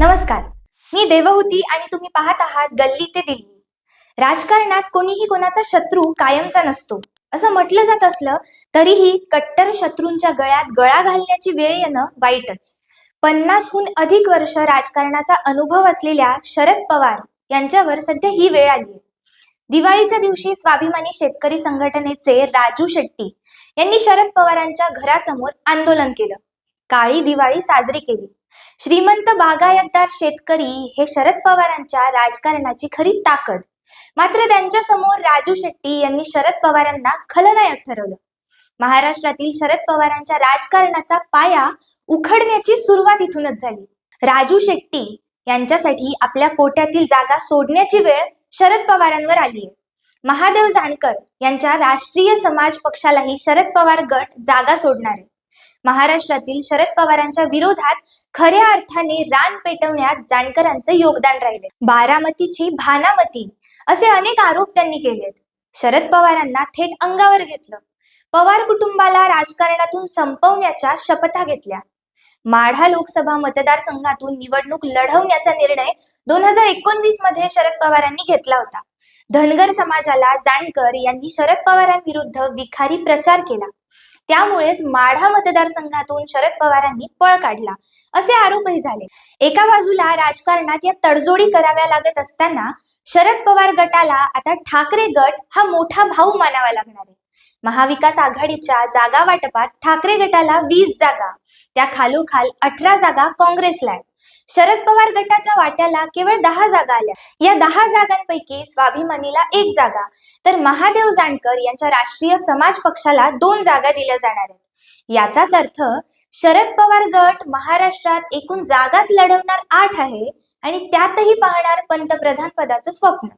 नमस्कार. मी देवहूती आणि तुम्ही पाहत आहात गल्ली ते दिल्ली. राजकारणात कोणीही कोणाचा शत्रू कायमचा नसतो. असं म्हटलं जात असलं तरीही कट्टर शत्रूंच्या गळ्यात गळा घालण्याची वेळ येणं वाईटच. पन्नासहून अधिक वर्ष राजकारणाचा अनुभव असलेल्या शरद पवार यांच्यावर सध्या ही वेळ आली दिवाळीच्या दिवशी स्वाभिमानी शेतकरी संघटनेचे राजू शेट्टी यांनी शरद पवारांच्या घरासमोर आंदोलन केलं. काळी दिवाळी साजरी केली. श्रीमंत बागायतदार शेतकरी हे शरद पवारांच्या राजकारणाची खरी ताकद. मात्र त्यांच्यासमोर राजू शेट्टी यांनी शरद पवारांना खलनायक ठरवलं. महाराष्ट्रातील शरद पवारांच्या राजकारणाचा पाया उखडण्याची सुरुवात इथूनच झाली. राजू शेट्टी यांच्यासाठी आपल्या कोट्यातील जागा सोडण्याची वेळ शरद पवारांवर आली आहे महादेव जानकर यांच्या राष्ट्रीय समाज पक्षालाही शरद पवार गट जागा सोडणार. आहे महाराष्ट्रातील शरद पवारांच्या विरोधात खऱ्या अर्थाने रान पेटवण्यात जानकरांचे योगदान राहिले. बारामतीची भानामती असे अनेक आरोप त्यांनी केलेत. शरद पवारांना थेट अंगावर घेतलं. पवार कुटुंबाला राजकारणातून संपवण्याच्या शपथा घेतल्या. माढा लोकसभा मतदारसंघातून निवडणूक लढवण्याचा निर्णय दोन हजार एकोणवीसमध्ये शरद पवारांनी घेतला होता. धनगर समाजाला जानकर यांनी शरद पवारांविरुद्ध विखारी प्रचार केला. त्यामुळेच माढा मतदारसंघातून शरद पवारांनी पळ काढला. असे आरोपही झाले. एका बाजूला राजकारणात या तडजोडी कराव्या लागत असताना शरद पवार गटाला आता ठाकरे गट हा मोठा भाऊ मानावा लागणार आहे. महाविकास आघाडीच्या जागा वाटपात ठाकरे गटाला वीस जागा. त्या खालोखाल अठरा जागा काँग्रेसला आहेत. शरद पवार गटाच्या वाट्याला केवळ दहा जागा आल्या. या दहा जागांपैकी स्वाभिमानीला एक जागा. तर महादेव जानकर यांच्या राष्ट्रीय समाज पक्षाला दोन जागा दिल्या जाणार आहेत. याचाच अर्थ शरद पवार गट महाराष्ट्रात एकूण जागाच लढवणार आठ आहे आणि त्यातही पाहणार पंतप्रधान पदाचं स्वप्न.